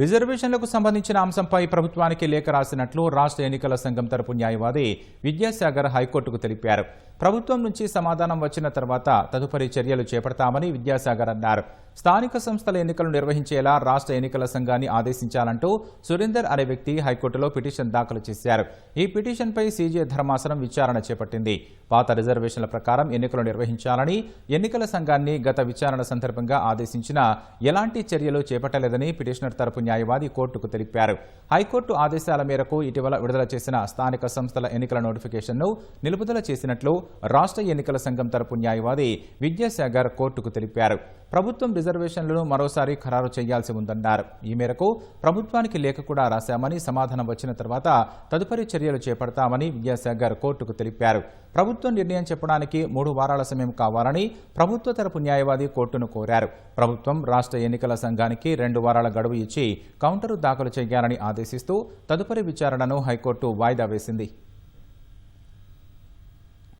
రిజర్వేషన్లకు సంబంధించిన అంశంపై ప్రభుత్వానికి లేఖ రాసినట్లు రాష్ట్ర ఎన్నికల సంఘం తరపు న్యాయవాది విద్యాసాగర్ హైకోర్టుకు తెలిపారు. ప్రభుత్వం నుంచి సమాధానం వచ్చిన తర్వాత తదుపరి చర్యలు చేపడతామని విద్యాసాగర్ అన్నారు. స్థానిక సంస్థల ఎన్నికలు నిర్వహించేలా రాష్ట్ర ఎన్నికల సంఘాన్ని ఆదేశించాలంటూ సురేందర్ అనే వ్యక్తి హైకోర్టులో పిటిషన్ దాఖలు చేశారు. ఈ పిటిషన్పై సీజే ధర్మాసనం విచారణ చేపట్టింది. పాత రిజర్వేషన్ల ప్రకారం ఎన్నికలు నిర్వహించాలని ఎన్నికల సంఘాన్ని గత విచారణ సందర్భంగా ఆదేశించినా ఎలాంటి చర్యలు చేపట్టలేదని పిటిషనర్ తరపు న్యాయవాది కోర్టుకు తెలిపారు. హైకోర్టు ఆదేశాల మేరకు ఇటీవల విడుదల చేసిన స్థానిక సంస్థల ఎన్నికల నోటిఫికేషన్ను నిలుపుదల చేసినట్లు రాష్ట్ర ఎన్నికల సంఘం తరపు న్యాయవాది విద్యాసాగర్ కోర్టుకు తెలిపారు. ప్రభుత్వం రిజర్వేషన్లను మరోసారి ఖరారు చేయాల్సి ఉందన్నారు. ఈ మేరకు ప్రభుత్వానికి లేఖ కూడా రాశామని సమాధానం వచ్చిన తర్వాత తదుపరి చర్యలు చేపడతామని విద్యాసాగర్ కోర్టుకు తెలిపారు. ప్రభుత్వం నిర్ణయం చెప్పడానికి మూడు వారాల సమయం కావాలని ప్రభుత్వ తరపు న్యాయవాది కోర్టును కోరారు. ప్రభుత్వం రాష్ట్ర ఎన్నికల సంఘానికి రెండు వారాల గడువు ఇచ్చి కౌంటరు దాఖలు చేయాలని ఆదేశిస్తూ తదుపరి విచారణను హైకోర్టు వాయిదా వేసింది.